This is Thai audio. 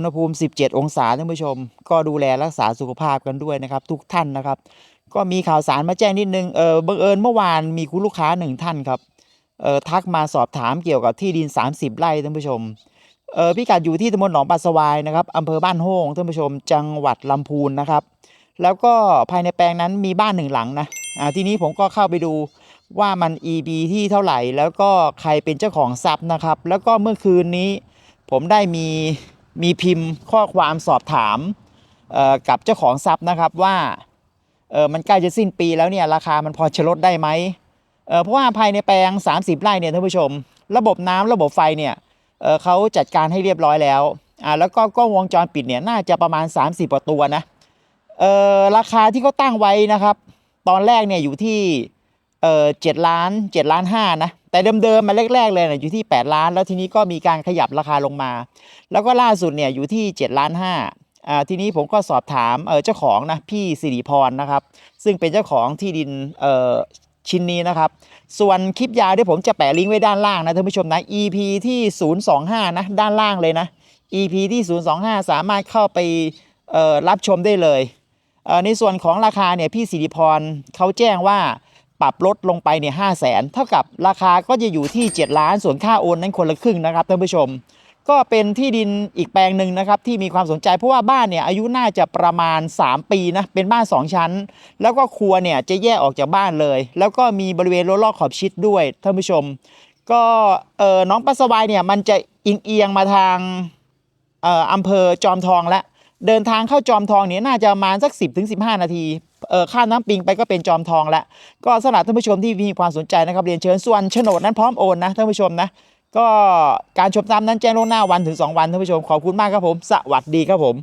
อุณหภูมิ 17 องศาท่านผู้ชม ก็ดูแลรักษาสุขภาพกันด้วยนะครับ ทุกท่านนะครับ ก็มีข่าวสารมาแจ้งนิดนึงเออบังเอิญเมื่อวานมีคุณลูกค้าหนึ่งท่านครับเออทักมาสอบถามเกี่ยวกับที่ดิน 30 ไร่ท่านผู้ชมเออพิกัดอยู่ที่ตำบลหนองปลาสวายนะครับอำเภอบ้านโฮ่งท่านผู้ชม จังหวัดลำพูนนะครับ แล้วก็ภายในแปลงนั้นมีบ้านหนึ่งหลังนะอ่าทีนี้ผมก็เข้าไปดูว่ามัน EB ที่เท่าไหร่ แล้วก็ใครเป็นเจ้าของทรัพย์นะครับ แล้วก็เมื่อคืนนี้ผมได้มี มีพิมพ์ข้อความสอบถามกับเจ้าของทรัพย์นะครับว่าเออมันใกล้จะสิ้นปีแล้วเนี่ยราคามันพอจะลดได้ไหมเออเพราะว่าภายในแปลง 30 ไร่เนี่ยท่านผู้ชม ระบบน้ำระบบไฟเนี่ยเออเขาจัดการให้เรียบร้อยแล้วอ่าแล้วก็กล้องวงจรปิดเนี่ยน่าจะประมาณ 30กว่าตัวนะเออราคาที่เขาตั้งไว้นะครับ ตอนแรกเนี่ยอยู่ที่ เอ่อเจ็ดล้านเจ็ดล้านห้านะแต่เดิมๆมาแรกๆเลยเนี่ยอยู่ที่ 8 ล้าน แล้วทีนี้ก็มีการขยับราคาลงมา แล้วก็ล่าสุดเนี่ยอยู่ที่7ล้านห้าอ่าทีนี้ผมก็สอบถามเออเจ้าของนะพี่สิริพรนะครับ ซึ่งเป็นเจ้าของที่ดินเอ่อชิ้นนี้นะครับ ส่วนคลิปยาวที่ผมจะแปะลิงก์ไว้ด้านล่างนะท่านผู้ชมนะ EP ที่ 025 นะด้านล่างเลยนะ EP ที่ 025 สามารถเข้าไปเออรับชมได้เลยเอ่อในส่วนของราคาเนี่ยพี่สิริพรเขาแจ้งว่า ปรับลดลงไปเนี่ยห้าแสนเท่ากับราคาก็จะอยู่ที่ 7 ล้านส่วนค่าโอนนั้นคนละครึ่งนะครับท่านผู้ชม ก็เป็นที่ดินอีกแปลงหนึ่งนะครับที่มีความสนใจเพราะว่าบ้านเนี่ยอายุน่าจะประมาณ 3 ปีนะเป็นบ้าน 2 ชั้น แล้วก็ครัวเนี่ยจะแยกออกจากบ้านเลย แล้วก็มีบริเวณรอบขอบชิดด้วยท่านผู้ชม ก็เออน้องปัสสาวายเนี่ยมันจะเอียงเอียงมาทางเอ่ออำเภอจอมทองแล้ว เดินทางเข้าจอมทองเนี่ยน่าจะมาสัก 10ถึง15นาทีเออข้ามน้ำปิงไปก็เป็นจอมทองแล้วก็สำหรับท่านผู้ชมที่มีความสนใจนะครับเรียนเชิญส่วนโฉนดนั้นพร้อมโอนนะท่านผู้ชมนะก็การชมตามนั้นแจ้งล่วงหน้าวันถึง 2 วันท่านผู้ชมขอบคุณมากครับผม สวัสดีครับผม